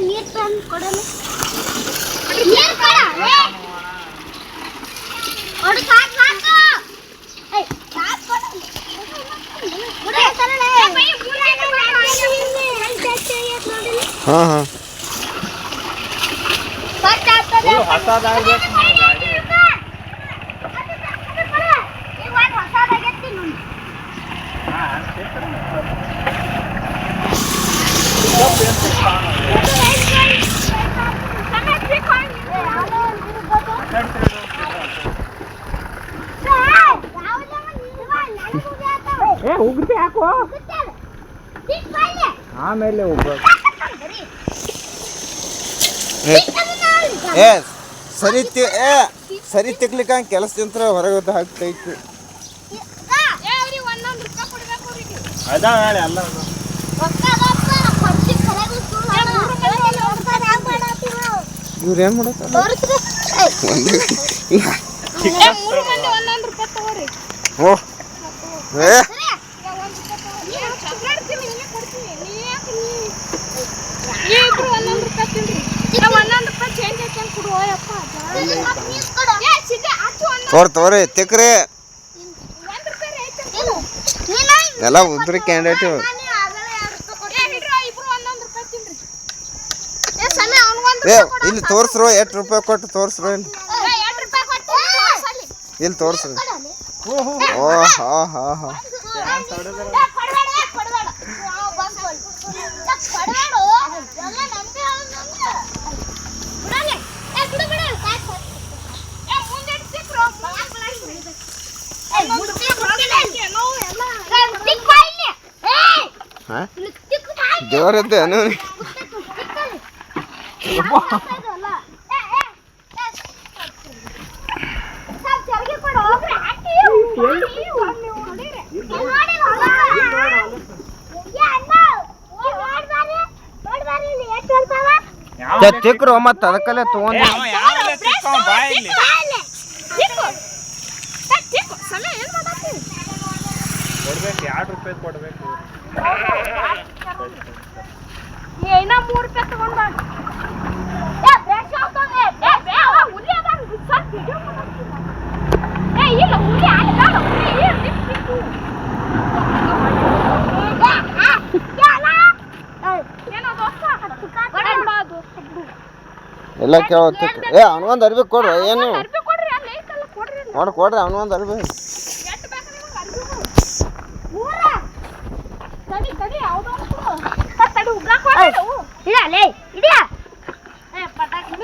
ನೀರ್ ತಂದು ಕೊಡೋಣ ನೀರ್ ಕೊಡ ಹೊಡು ಸಾಕು ಸಾಕು ಏಯ್ ಸಾಕು ಹಾ ಅನ್ಸಿತ್ತು ಪಿಕಪ್ ಏನು ಸಿಗ್ತಾವ ಏ ಉಗ್ತಿ ಹಾಕು ಆಮೇಲೆ ಹೋಗ್ಬೇಕು ಏ ಸರಿ ತಿ ಏ ಸರಿ ತಿಕ್ಲಿಕ್ಕ ಕೆಲಸದಿಂದ ಹೊರಗೆ ಹಾಕ್ತೈತಿ ಅದಾವ ಹೇಳಿ ಎಲ್ಲ ಇವ್ರು ಏನು ಮಾಡತ್ತಾರ ಒಂದು ಓ ಏ ತೋರ್ ತೋರಿ ತಿಕ್ರಿ ಎಲ್ಲ ಉದ್ರಿ ಕ್ಯಾಂಡಿಡೇಟ್. ಏ, ಇಲ್ಲಿ ತೋರ್ಸ್ರೋ, ಎಷ್ಟು ರೂಪಾಯಿ ಕೊಟ್ಟು ತೋರ್ಸ್ರೋ ಇಲ್ಲಿ. ಇಲ್ಲಿ ತೋರ್ಸ್ರು. ಓ, ಹಾ ಹಾ ಹಾ. ಹಾ ಜೋರದ್ದೆ ಅನು ತಿಕ್ರು ಮತ್ತೆ ಅದಕ್ಕಲ್ಲೇ ತಗೊಂಡು ಇಲ್ಲಿ ಕೊಡ್ಬೇಕು ಎರಡು ರೂಪಾಯಿ ಕೊಡ್ಬೇಕು. ಏನ ಮೂರು ರೂಪಾಯಿ ತಗೊಂಡ ಏ ಬ್ರೇಕ್ ಆಗ್ತದೆ ಏ ಬೇ ಹುಲಿ ಅದ ಕೊಡ್ರಿ ವಿಡಿಯೋ ಏ ತಡಿ ಯಾವ್ದೋ ತಡಿ ಉಗ್ರಾಕ್ ಹೋಗ್ಬಿಡು ಇಲ್ಲ ಲೇ ಇದ್ಯಾ ಏ ಪಟಾಕಿ